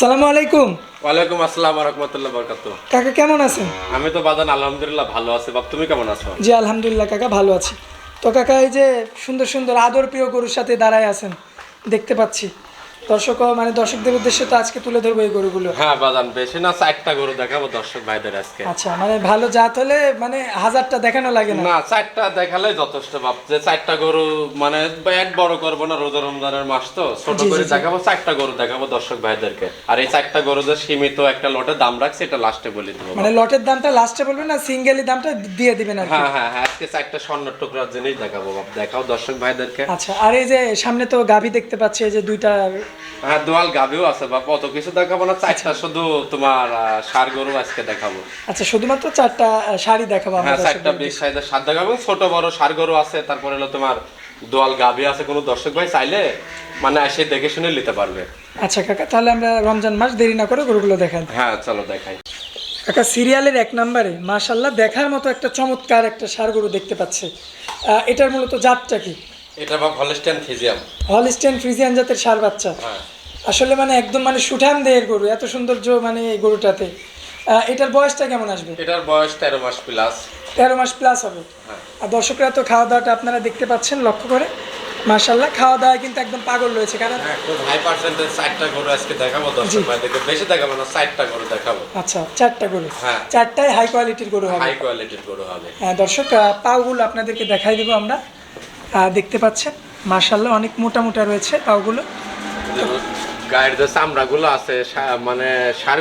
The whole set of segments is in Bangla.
আসসালামু আলাইকুম। ওয়ালাইকুম আসসালাম রহমতুল্লাহ বরকাত কাকা কেমন আছেন? আমি তো বাদান আলহামদুলিল্লাহ ভালো আছি। বাপ তুমি কেমন আছো? জি আলহামদুলিল্লাহ কাকা ভালো আছি। তো কাকা এই যে সুন্দর সুন্দর আদর প্রিয় গরুর সাথে দাঁড়ায় আছেন দেখতে পাচ্ছি। দর্শক মানে দর্শকদের উদ্দেশ্যে তো আজকে তুলে ধরবো এই গরুগুলো। হ্যাঁ বাদান বেশি না চারটা গরু দেখাবো দর্শক ভাইদের আজকে। আচ্ছা মানে ভালো জাত হলে মানে হাজারটা দেখানো লাগে না? না চারটা দেখালে যথেষ্ট বাপ যে চারটা গরু মানে এক বড় করব না রোজা রমজানের মাস তো ছোট করে দেখাবো চারটা গরু দেখাবো দর্শক ভাইদেরকে। আর এই চারটা গরু যে সীমিত একটা লটে দাম রাখছে এটা লাস্টে বলে দেবো। মানে লটের দামটা লাস্টে বলবেন না সিঙ্গেলি দামটা দিয়ে দিবেন আর কি? হ্যাঁ হ্যাঁ হ্যাঁ আজকে চারটা স্বর্ণের টুকরার জিনিস দেখাবো বাপ দেখাও দর্শক ভাইদেরকে। আচ্ছা আর এই যে সামনে তো গাভী দেখতে পাচ্ছি এই যে দুইটা হ্যাঁ দোয়াল গাভিও আছে বাপ। অত কিছু দেখাবো না চারটা শুধু তোমার ষাঁড় গরু আজকে দেখাবো। আচ্ছা শুধুমাত্র চারটা শাড়ি দেখাবো হ্যাঁ চারটা। বিশ সাইজের সাত দেখাবো ছোট বড় ষাঁড় গরু আছে তারপরে হলো তোমার দোয়াল গাভি আছে কোনো দর্শক ভাই চাইলে মানে এসে দেখে শুনে নিতে পারবে। আচ্ছা কাকা তাহলে আমরা রমজান মাস দেরি না করে গরুগুলো দেখান হ্যাঁ চলো দেখাই। কাকা সিরিয়ালের এক নম্বরে মাশাল্লাহ দেখার মতো একটা চমৎকার একটা সার গরু দেখতে পাচ্ছে। এটার মূলত জাতটা কি? এটা বা হলস্টেন ফিজিয়াম হলিস্টেন ফ্রিজিয়ান জাতের সার বাচ্চা। হ্যাঁ। আসলে মানে একদম মানে সুঠাম দেহের গরু এত সৌন্দর্য মানে এই গরুটাতে। এটার বয়সটা কেমন আসবে? এটার বয়স তেরো মাস প্লাস তেরো মাস প্লাস হবে। হ্যাঁ। আর দর্শকরা তো খাওয়া দাওয়াটা আপনারা দেখতে পাচ্ছেন লক্ষ্য করে। মাশাল্লাহ খাওয়া দাওয়া কিন্তু একদম পাগল রয়েছে কারণ হ্যাঁ খুব হাই পার্সেন্টেজ চারটা গরু আজকে দেখাবো দর্শক ভাইদেরকে বেশি দেখাবো না চারটা গরু দেখাবো। আচ্ছা চারটা গরু। হ্যাঁ। চারটাই হাই কোয়ালিটির গরু হবে। হাই কোয়ালিটির গরু হবে। হ্যাঁ দর্শক পাগুলো আপনাদেরকে দেখাই দেবো আমরা। দেখতে পাচ্ছেন। মার্শাল্লাহ অনেক মোটা মোটা রয়েছে পাগুলো গায়ের যে চামড়াগুলো আছে মানে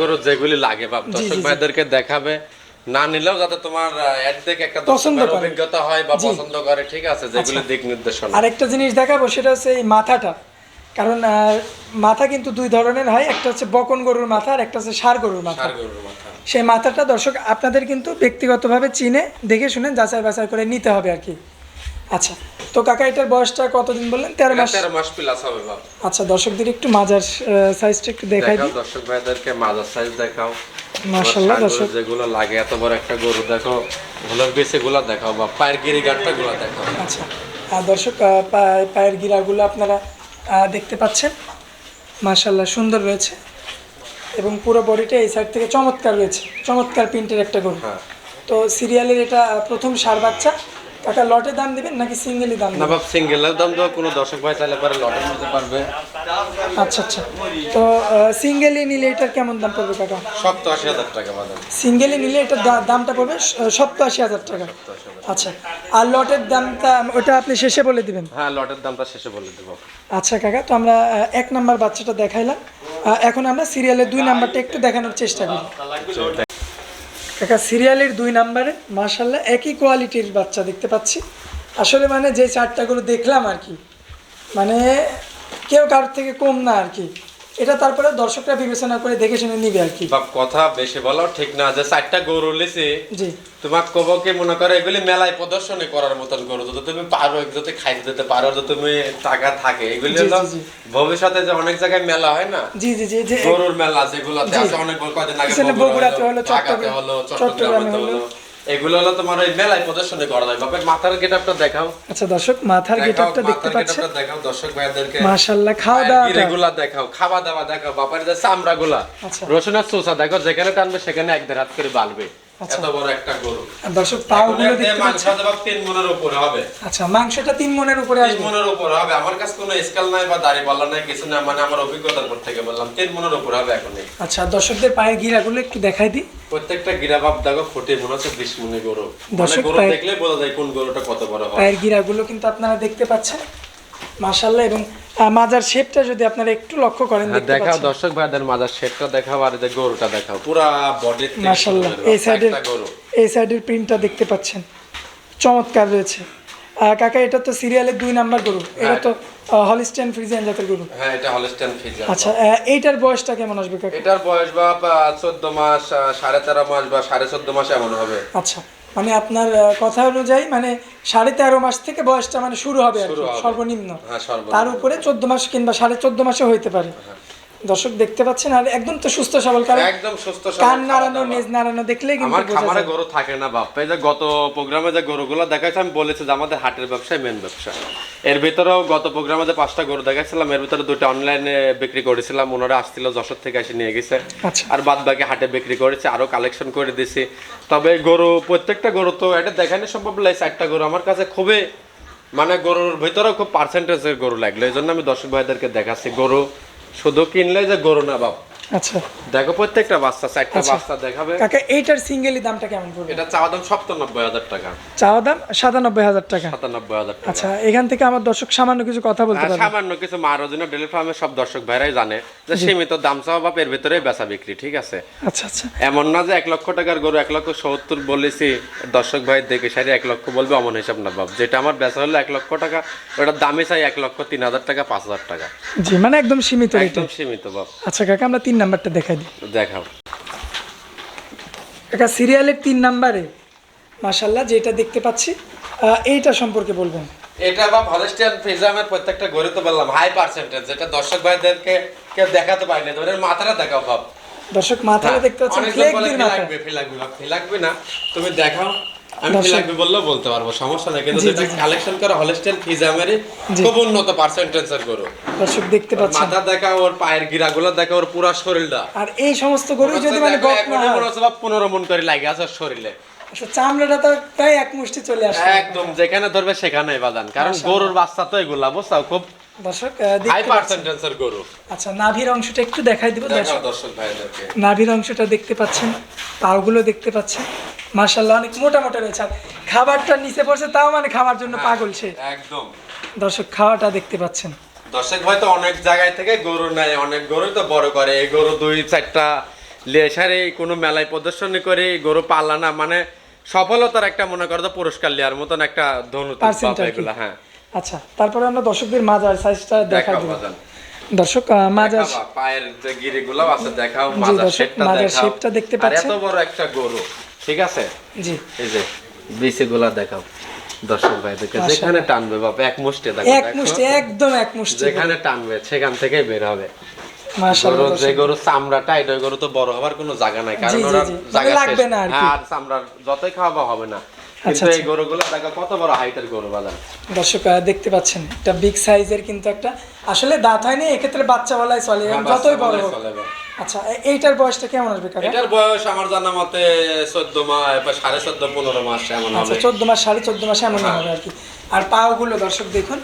গরুর যেগুলি লাগে বাপ দর্শক। ভাইদেরকে দেখাবে। না নিলেও যাতে তোমার এর একটা পছন্দ করে। অভিজ্ঞতা হয় বা পছন্দ করে ঠিক আছে যেগুলি দিক নির্দেশনা। আরেকটা জিনিস দেখাবো সেটা হচ্ছে এই মাথাটা। কারণ মাথা কিন্তু দুই ধরনের হয় একটা হচ্ছে বকন গরুর মাথা আর একটা হচ্ছে সার গরুর মাথা। গরুর মাথা। সেই মাথাটা দর্শক আপনাদের কিন্তু ব্যক্তিগতভাবে চিনে দেখে শুনে যাচাই বাছাই করে নিতে হবে আর কি। আচ্ছা তো কাকা এটার বয়সটা কতদিন বললেন? তেরো মাস। তেরো মাস প্লাস হবে বাপ। আচ্ছা দর্শকদের একটু মাজার সাইজটা একটু দেখাই দিই। দর্শক ভাইদেরকে মাজার সাইজ দেখাও। মাশাআল্লাহ, দর্শক। যেগুলো লাগে এত বড় একটা গরু দেখো ওগুলোর বেশি গুলা দেখাও বা পায়ের গিরি গাঁটটা গুলা দেখাও। আচ্ছা আর দর্শক পায়ের গিরাগুলো আপনারা দেখতে পাচ্ছেন। মাশাল্লাহ সুন্দর রয়েছে। এবং পুরো বডিটা এই সাইড থেকে চমৎকার রয়েছে। চমৎকার প্রিন্টের একটা গরু। হ্যাঁ। তো সিরিয়ালের এটা প্রথম সার বাচ্চা। কাকা লটে দাম দিবেন নাকি সিঙ্গেলি দাম না বাপ সিঙ্গেলের দাম তো কোনো দর্শক ভাই চাইলে পরে লটে নিতে পারবে। আচ্ছা আচ্ছা। তো সিঙ্গেলি নিলে এটার কেমন দাম পড়বে কাকা? সপ্তাহ আশি হাজার টাকা বাদাম সিঙ্গেলি নিলে এটার দামটা পড়বে সপ্তাশি হাজার টাকা। আচ্ছা। আর লটের দামটা ওটা আপনি শেষে বলে দিবেন? হ্যাঁ লটের দামটা শেষে বলে দেবো। আচ্ছা কাকা তো আমরা এক নাম্বার বাচ্চাটা দেখাইলাম। এখন আমরা সিরিয়ালের দুই নাম্বারটা একটু দেখানোর চেষ্টা করি। কাকা সিরিয়ালের দুই নাম্বারে মার্শাল্লাহ একই কোয়ালিটির বাচ্চা দেখতে পাচ্ছি। আসলে মানে যে চারটাগুলো দেখলাম আর কি মানে কেউ কারোর থেকে কম না আর কি। এটা তারপরে দর্শকরা বিবেচনা করে দেখে শুনে নিবে আর কি বাপ কথা বেশি বলো ঠিক না যে চারটা গরু লিছি জি তোমার কবকে মনে করো এগুলি মেলায় প্রদর্শনী করার মতন গরু যদি তুমি পারো যদি খাইতে দিতে পারো যদি তুমি টাকা থাকে এগুলি হলো। ভবিষ্যতে যে অনেক জায়গায় মেলা হয় না জি জি জি গরুর মেলা যেগুলোতে জি। আছে অনেক কয়দিন আগে বগুড়াতে হলো, চট্টগ্রাম- হলো চট্টগ্রামে হলো। এগুলো হলো তোমার ওই মেলায় প্রদর্শনী করা যায় বাপের মাথার গেটআপটা দেখাও। আচ্ছা দর্শক মাথার গেটআপটা দেখতে মাথার পাচ্ছেন দেখাও দর্শক ভাইদেরকে। মাশাআল্লাহ খাওয়া দাওয়া এগুলা দেখাও খাওয়া দাওয়া দেখাও বাপের যে চামড়া গুলা আচ্ছা। রসুনের চোষা দেখো যেখানে টানবে সেখানে এক দেড় হাত করে বালবে। এত বড় একটা গরু। দর্শক পাওগুলো এগুলোর দেখতে পাচ্ছেন? তিন মনের উপরে হবে। আচ্ছা মাংসটা তিন মনের উপরে তিন মনের উপরে হবে। আমার কাছে কোনো স্কেল নাই বা দাড়ি পাল্লা নাই কিছু না মানে আমার অভিজ্ঞতার উপর থেকে বললাম তিন মনের উপরে হবে এখন আচ্ছা দর্শকদের পায়ের গিরাগুলো একটু দেখাই দিই। প্রত্যেকটা দেখো ফুটে মনে হচ্ছে বিশ মনে গরু। মানে দর্শক গরু দেখলে বোঝা যায় কোন গরুটা কত বড় হয়। পায়ের গিরাগুলো কিন্তু আপনারা দেখতে পাচ্ছেন। মাশাল্লাহ এবং মাজার শেপটা যদি আপনারা একটু লক্ষ্য করেন হ্যাঁ, দেখাও দর্শক ভাইদের মাজার শেপটা দেখাও আর এই যে গরুটা দেখাও। পুরা বডি মাশাল্লাহ এই সাইডের এই সাইডের প্রিন্টটা দেখতে পাচ্ছেন। চমৎকার রয়েছে। কাকা এটা তো সিরিয়ালের দুই নাম্বার গরু। এটা তো হলিস্টেন ফ্রিজিয়ান জাতের গরু। হ্যাঁ এটা হলস্টেন ফিজার আচ্ছা এইটার বয়সটা কেমন আসবে কাকা? এটার বয়স বা চোদ্দ মাস আহ, সাড়ে তেরো মাস বা সাড়ে চোদ্দ মাস এমন হবে। আচ্ছা। মানে আপনার কথা অনুযায়ী মানে সাড়ে তেরো মাস থেকে বয়সটা মানে শুরু হবে আর হবে। সর্বনিম্ন। হ্যাঁ তার উপরে চোদ্দ মাস কিংবা সাড়ে চোদ্দ মাসে হইতে পারে। দর্শক দেখতে পাচ্ছেন আর একদম তো সুস্থ সবল কারণ একদম সুস্থ সবল কান নাড়ানো। নেজ নাড়ানো দেখলেই কিন্তু আমার খামারে গরু থাকে না বাপ। এই যে গত প্রোগ্রামে যে গরুগুলো দেখাইছে আমি বলেছি যে আমাদের হাটের ব্যবসায় মেন ব্যবসা। এর ভিতরেও গত প্রোগ্রামে যে পাঁচটা গরু দেখাইছিলাম এর ভিতরে দুটো অনলাইনে বিক্রি করেছিলাম। ওনারা আসছিল যশোর থেকে এসে নিয়ে গেছে। আচ্ছা। আর বাদ বাকি হাটে বিক্রি করেছে আরও কালেকশন করে দিছি তবে গরু প্রত্যেকটা গরু তো এটা দেখানো সম্ভব নয় চারটা গরু আমার কাছে খুবই মানে গরুর ভিতরেও খুব পার্সেন্টেজের গরু লাগল। এই জন্য আমি দর্শক ভাইদেরকে দেখাচ্ছি গরু শুধু কিনলে যে গরু না বাপ। আচ্ছা। দেখো প্রত্যেকটা বাচ্চা চারটা আচ্ছা। বাচ্চা দেখাবে। কাকা এইটার সিঙ্গেলি দামটা কেমন পড়বে? এটা চাওয়া দাম সপ্তানব্বই হাজার টাকা। চাওয়া দাম সাতানব্বই হাজার টাকা। সাতানব্বই হাজার টাকা। আচ্ছা এখান থেকে আমার দর্শক সামান্য কিছু কথা বলতে পারবে। সামান্য কিছু মারোজিনা ডেলি ফার্মের সব দর্শক ভাইরাই জানে যে সীমিত দাম চাওয়া বা এর ভিতরে বেচা বিক্রি ঠিক আছে? আচ্ছা আচ্ছা। এমন না যে এক লক্ষ টাকার গরু এক লক্ষ সত্তর বলেছি দর্শক ভাই দেখে সারি এক লক্ষ বলবে অমন হিসাব না বাব যেটা আমার বেচা হলো এক লক্ষ টাকা ওটার দামে চাই এক লক্ষ তিন হাজার টাকা পাঁচ হাজার টাকা। জি মানে একদম সীমিত একদম সীমিত বাব আচ্ছা কাকা আমরা তিন নাম্বারটা দেখাই দিই। দেখাও। কাকা সিরিয়ালের তিন নাম্বারে। মাশাল্লাহ যেটা দেখতে পাচ্ছি এইটা সম্পর্কে বলবেন এটা বা হলস্টিয়ান ফিজামের প্রত্যেকটা গরু তো বললাম হাই পার্সেন্টেজ যেটা দর্শক ভাইদেরকে কেউ দেখাতে পারেনি ধরে মাথাটা দেখাও বাপ দর্শক মাথায় দেখতে পাচ্ছেন অনেকজন ফ্লেক বলে দিয়ে ফি মাথা। লাগবে, ফি লাগবে না, ফি লাগবে না তুমি দেখাও। আমি ফি লাগবে বললেও বলতে পারব সমস্যা নেই। কিন্তু যেটা। কালেকশন করা। খুব উন্নত গরু। দর্শক দেখতে পাচ্ছেন। মাথা দেখা ওর পায়ের গিরাগুলো দেখা ওর পুরো শরীরটা। আর এই সমস্ত গরু যদি মানে গপ না মনে হয় পনেরো মন করে লাগে আছে শরীরে। আচ্ছা, চামড়াটা তো প্রায় এক মুষ্টি চলে আসে। একদম যেখানে ধরবে সেখানেই বাজান। কারণ গরুর বাচ্চা তো এগুলা বুঝছ? খুব দর্শক গরু। আচ্ছা নাভির অংশটা একটু দেখাই দিব দর্শক। নাভির অংশটা দেখতে পাচ্ছেন পাগুলো দেখতে পাচ্ছেন। মার্শাল্লাহ অনেক মোটা মোটা রয়েছে। আর খাবারটা নিচে পড়ছে তাও মানে খাওয়ার জন্য পাগল সে। একদম। দর্শক খাওয়াটা দেখতে পাচ্ছেন। দর্শক ভাই তো অনেক জায়গায় থেকে গরু নেয় অনেক গরুই তো বড় করে। এই গরু দুই চারটা লেসারে কোনো মেলায় প্রদর্শনী করে গরু পালা না মানে সফলতার একটা মনে করো পুরস্কার লেয়ার মতন একটা ধনু হ্যাঁ। আচ্ছা তারপরে আমরা দর্শকদের মাজার সাইজটা দেখা দিব দর্শক মাজার পায়ের যে গিরিগুলো আছে দেখাও মাজার শেপটা মাজার শেপটা দেখতে আর পাচ্ছেন? এত বড় একটা গরু ঠিক আছে? জি। এই যে দেখাও দর্শক যেখানে টানবে বাপ এক মুষ্টি দেখো এক। মুষ্টি একদম এক মুষ্টি। যেখানে টানবে সেখান থেকে বের হবে। গরু যে গরু চামড়াটা এটা গরু তো বড় হবার কোনো জায়গা নাই কারণ ওরা জায়গা মানে লাগবে না আর আর চামড়ার যতই খাওয়াবা হবে না কিন্তু আচ্ছা। এই গরুগুলো দেখো কত বড় হাইটের গরু বাজান। দর্শক দেখতে পাচ্ছেন একটা বিগ সাইজের কিন্তু একটা। আসলে দাঁত হয়নি এক্ষেত্রে বাচ্চা বলাই চলে হ্যাঁ, যতই বড় হোক। আচ্ছা এইটার বয়সটা কেমন আসবে কাকা? এটার বয়স আমার জানা মতে চোদ্দ মাস বা সাড়ে চোদ্দ পনেরো মাস এমন আচ্ছা মাস সাড়ে চোদ্দ মাস এমনই হ্যাঁ। হবে আর কি। আর পাওগুলো দর্শক দেখুন।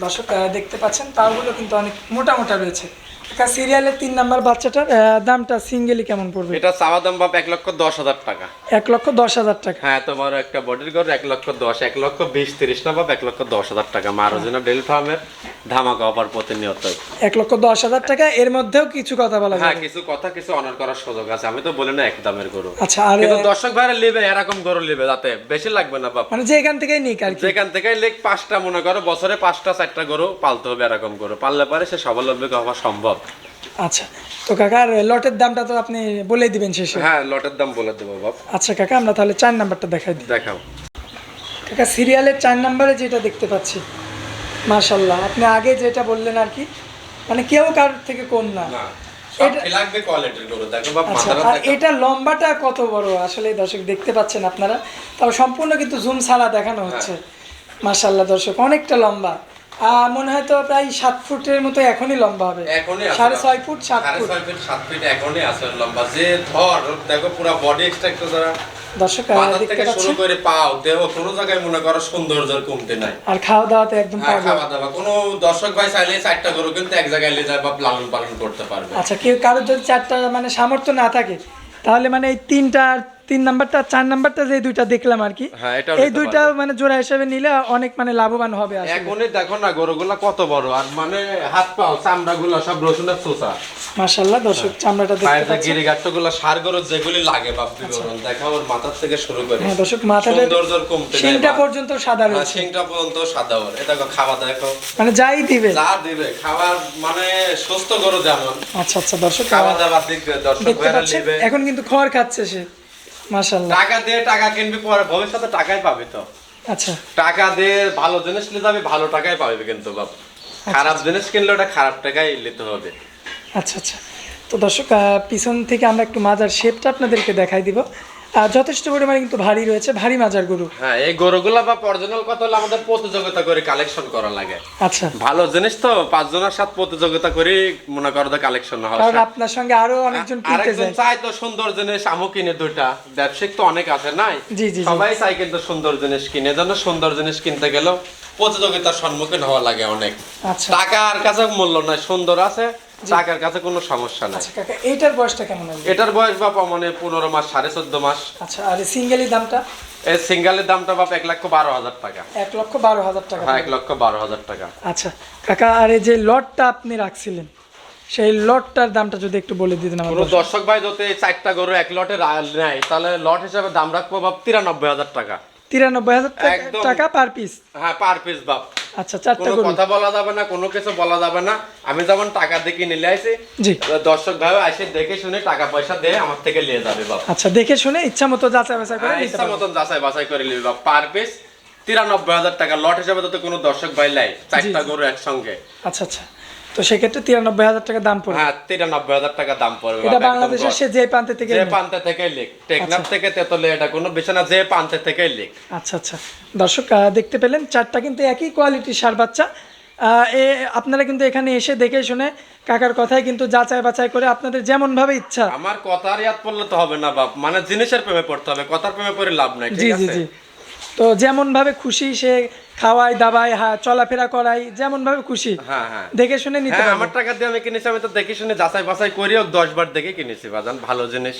দর্শক দেখতে পাচ্ছেন পাওগুলো কিন্তু অনেক মোটা মোটা রয়েছে। কাকা সিরিয়ালের তিন নাম্বার বাচ্চাটার দামটা সিঙ্গেলি কেমন পড়বে? এটা চাওয়া দাম বাপ এক লক্ষ দশ হাজার টাকা। এক লক্ষ দশ হাজার টাকা। হ্যাঁ বড় একটা বডির এক লক্ষ দশ এক লক্ষ বিশ তিরিশ না বাপ এক লক্ষ দশ হাজার টাকা। মারোজিনা ডেল ফার্মের ধামাকা অফার প্রতিনিয়তই। এক লক্ষ দশ হাজার টাকা এর মধ্যেও কিছু কথা বলা হ্যাঁ কিছু কথা কিছু অনার করার সুযোগ আছে। আমি তো বলি না এক দামের গরু। আচ্ছা আর কিন্তু দর্শক ভাইরা নেবে এরকম গরু নেবে যাতে। বেশি লাগবে না বাপ। মানে যে এখান থেকেই নিক আর যেখান থেকে লেখ পাঁচটা মনে করো বছরে পাঁচটা চারটা গরু পালতে হবে এরকম গরু। পাললে পারে সে স্বাবলম্বী হওয়া সম্ভব। আচ্ছা তো কাকা লটের দামটা তো আপনি বলে দিবেন শেষে। হ্যাঁ লটের দাম বলে দেবো বাপ। আচ্ছা কাকা আমরা তাহলে চার নাম্বারটা দেখাই দিই। দেখাও। কাকা সিরিয়ালের চার নাম্বারে যেটা দেখতে পাচ্ছি মাশাল্লাহ আপনি আগে যেটা বললেন আর কি মানে কেউ কার থেকে কম না। এটা- আচ্ছা এটা লম্বাটা কত বড়? আসলে দর্শক দেখতে পাচ্ছেন আপনারা তাও সম্পূর্ণ কিন্তু জুম ছাড়া দেখানো হচ্ছে। মাশাল্লাহ দর্শক অনেকটা লম্বা। মনে হয় তো প্রায় সাত ফুটের মতো এখনই লম্বা হবে। এখনই সাড়ে ছয় ফুট সাত ফুট। ছয় ফিট সাত ফিট এখনই আছে লম্বা। যে ধর দেখো পুরো বডি যারা দর্শক থেকে শুরু করে পাও দেহ কোনো জায়গায় মনে করো সৌন্দর্যের কমতে নাই। আর খাওয়া দাওয়াতে একদম হ্যাঁ খাওয়া দাওয়া কোনো দর্শক ভাই চাইলে চারটা গরু কিন্তু এক জায়গায় নিয়ে যায় বা লালন পালন করতে পারবে। আচ্ছা কেউ কারোর যদি চারটা মানে সামর্থ্য না থাকে তাহলে মানে এই তিনটা তিন নাম্বারটা চার নাম্বারটা যে দুইটা দেখলাম আর কি হ্যাঁ, এই দুইটা মানে জোড়া হিসেবে নিলে অনেক মানে লাভবান হবে আসলে। এখনই দেখো না গরুগুলা কত বড় আর মানে হাত পাও চামড়া গুলা সব রসুনের চোষা মাশাল্লাহ দর্শক চামড়াটা দেখতে পাচ্ছেন। গিরিগাট্টগুলা সার গরু যেগুলি লাগে বাপ বিবরণ দেখা ওর মাথার থেকে শুরু করে। হ্যাঁ দর্শক মাথাটা সৌন্দর্যর কমতে নেই সিংটা পর্যন্ত সাদা হ্যাঁ, রয়েছে। শিংটা পর্যন্ত সাদা ওর এটা খাওয়া দেখো। মানে যাই দিবে। যা দিবে খাবার মানে সুস্থ গরু যেমন। আচ্ছা আচ্ছা দর্শক খাওয়া দাওয়ার দিক দর্শক ভাইরা নেবে। এখন কিন্তু খড় খাচ্ছে সে। মাশাল্লাহ টাকা দিয়ে টাকা কিনবি পরে ভবিষ্যতে টাকাই পাবি তো। আচ্ছা। টাকা দিয়ে ভালো জিনিস নিতে হবে ভালো টাকাই পাবি কিন্তু বাপ। খারাপ জিনিস কিনলে ওটা খারাপ টাকাই নিতে হবে। আচ্ছা আচ্ছা। তো দর্শক পিছন থেকে আমরা একটু মাজার শেপটা আপনাদেরকে দেখাই দিব। যথেষ্ট পরিমাণে কিন্তু ভারী রয়েছে ভারী মাজার গরু। হ্যাঁ এই গরুগুলা বা অরিজিনাল কথা হলে আমাদের প্রতিযোগিতা করে কালেকশন করা লাগে। আচ্ছা। ভালো জিনিস তো পাঁচজনের সাথে প্রতিযোগিতা করে মনে করো তো কালেকশন হয় কারণ আপনার সঙ্গে আরও অনেকজন কিনতে যায়। চাই তো সুন্দর জিনিস আমও কিনে দুইটা। ব্যবসায়িক তো অনেক আছে নাই? জি, জি। সবাই চাই কিন্তু সুন্দর জিনিস কিনে। জন্য সুন্দর জিনিস কিনতে গেলেও প্রতিযোগিতার সম্মুখীন হওয়া লাগে অনেক। আচ্ছা। আর কাছে মূল্য নাই সুন্দর আছে টাকার কাছে কোনো সমস্যা নাই। আচ্ছা কাকা এইটার বয়সটা কেমন হবে এটার বয়স বাপ মানে পনেরো মাস সাড়ে চোদ্দ মাস। আচ্ছা আর সিঙ্গেলি দামটা? এই সিঙ্গালের দামটা বাপ এক লক্ষ বারো হাজার টাকা। এক লক্ষ বারো হাজার টাকা। হ্যাঁ এক লক্ষ বারো হাজার টাকা। আচ্ছা কাকা আর এই যে লটটা আপনি রাখছিলেন সেই লটটার দামটা যদি একটু বলে দিতেন কোনো আমাদের দর্শক ভাই যদি চারটা গরু এক লটে নেয় তাহলে লট হিসাবে দাম রাখব বাপ তিরানব্বই হাজার টাকা। তিরানব্বই হাজার টাকা- পার পিস হ্যাঁ পার পিস বাপ। আচ্ছা চারটা কোনো কথা বলা যাবে না কোনো কিছু বলা যাবে না। আমি যেমন টাকা কিনে নিয়ে আসি জি। দর্শক ভাই এসে দেখে শুনে টাকা পয়সা দিয়ে আমার থেকে নিয়ে যাবে বাপ। আচ্ছা দেখে শুনে ইচ্ছা মতো যাচাই বাছাই করে হ্যাঁ, ইচ্ছা। মতন যাচাই বাছাই করে নিবি বাপ। পার পিস তিরানব্বই হাজার টাকা। লট হিসাবে তো কোনো দর্শক ভাই লাই চারটা গরু একসঙ্গে। আচ্ছা আচ্ছা। তো সেক্ষেত্রে তিরানব্বই হাজার টাকা দাম পড়বে। হ্যাঁ তিরানব্বই হাজার টাকা দাম পড়বে এটা বাংলাদেশের সে যে প্রান্তে থেকে যে। প্রান্তে থেকে লিখ টেকনাফ থেকে তেতলে এটা কোনো বিষয় না যে প্রান্তে থেকে লিখ আচ্ছা আচ্ছা। দর্শক দেখতে পেলেন চারটা কিন্তু একই কোয়ালিটির সার বাচ্চা। এ আপনারা কিন্তু এখানে এসে দেখে শুনে কাকার কথায় কিন্তু যাচাই বাছাই করে আপনাদের যেমন ভাবে ইচ্ছা। আমার কথার ইয়াদ পড়লে তো হবে না বাপ মানে জিনিসের প্রেমে পড়তে হবে কথার প্রেমে পড়ে লাভ নাই জি ঠিক জি আছে? জি। তো যেমন ভাবে খুশি সে খাওয়াই দাবাই হা চলাফেরা করাই যেমন ভাবে খুশি। হ্যাঁ হ্যাঁ। দেখে শুনে নিতে হ্যাঁ আমার টাকা দিয়ে আমি কিনেছি আমি তো দেখে শুনে যাচাই বাছাই করি হোক দশ বার দেখে কিনেছি বাজান ভালো জিনিস।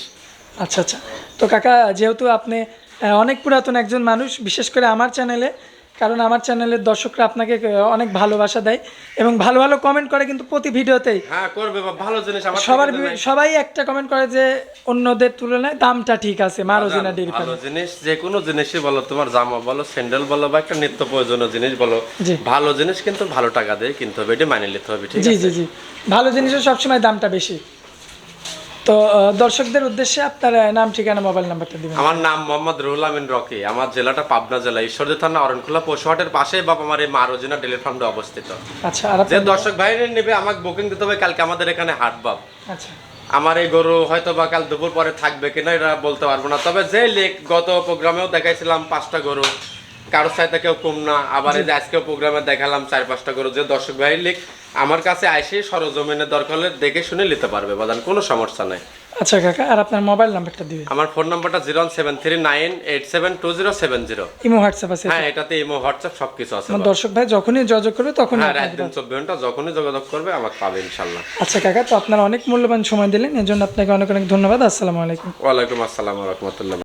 আচ্ছা আচ্ছা। তো কাকা যেহেতু আপনি অনেক পুরাতন একজন মানুষ বিশেষ করে আমার চ্যানেলে কারণ আমার চ্যানেলের দর্শকরা আপনাকে অনেক ভালোবাসা দেয় এবং ভালো ভালো কমেন্ট করে কিন্তু প্রতি ভিডিওতেই। হ্যাঁ করবে ভালো জিনিস আমার সবার। সবাই একটা কমেন্ট করে যে অন্যদের তুলনায় দামটা ঠিক আছে মারোজিনা ডেরি ভালো জিনিস যে কোনো জিনিসই বলো তোমার জামা বলো স্যান্ডেল বলো বা একটা নিত্য প্রয়োজনীয় জিনিস বলো ভালো জিনিস কিন্তু ভালো টাকা দিয়ে কিনতে হবে এটা মানিয়ে নিতে হবে ঠিক জি আছে? জি জি। ভালো জিনিসের সবসময় দামটা বেশি। তো দর্শকদের উদ্দেশ্যে আপনার নাম ঠিকানা মোবাইল নাম্বারটা দিবেন। আমার নাম মোহাম্মদ রুহুল আমিন রকি। আমার জেলাটা পাবনা জেলা ঈশ্বরদী থানা অরণখোলা পশুহাটের পাশে বাপ আমার এই মারোজিনা ডেলি ফার্মটা অবস্থিত। আচ্ছা আর যে দর্শক ভাইরা নেবে আমাকে বুকিং দিতে হবে কালকে আমাদের এখানে হাট বাপ আচ্ছা। আমার এই গরু হয়তো বা কাল দুপুর পরে থাকবে কিনা এটা বলতে পারব না। তবে যে লেক গত প্রোগ্রামেও দেখাইছিলাম পাঁচটা গরু। কারোর সাথে কেউ কম না। আবার এই যে আজকেও প্রোগ্রামে দেখালাম চার পাঁচটা গরু। যে দর্শক ভাই লেক আমার কাছে আইসে সরজমিনের দরকার হলে দেখে শুনে নিতে পারবে বাজান কোনো সমস্যা নাই। আচ্ছা কাকা আর আপনার মোবাইল নাম্বারটা দিবেন। আমার ফোন নাম্বারটা zero seven three nine eight seven two zero seven zero imo WhatsApp আছে হ্যাঁ এটাতে ইমো হোয়াটসঅ্যাপ সবকিছু আছে আমার দর্শক ভাই যখনই যোগাযোগ করবে তখনই হ্যাঁ রাত দিন চব্বিশ ঘণ্টা যখনই যোগাযোগ করবে আমাকে পাবে ইনশাল্লাহ আচ্ছা কাকা তো আপনার অনেক মূল্যবান সময় দিলেন এর জন্য আপনাকে অনেক অনেক ধন্যবাদ। আসসালামু আলাইকুম। ওয়ালাইকুম আসসালাম রহমতুল্লাহ।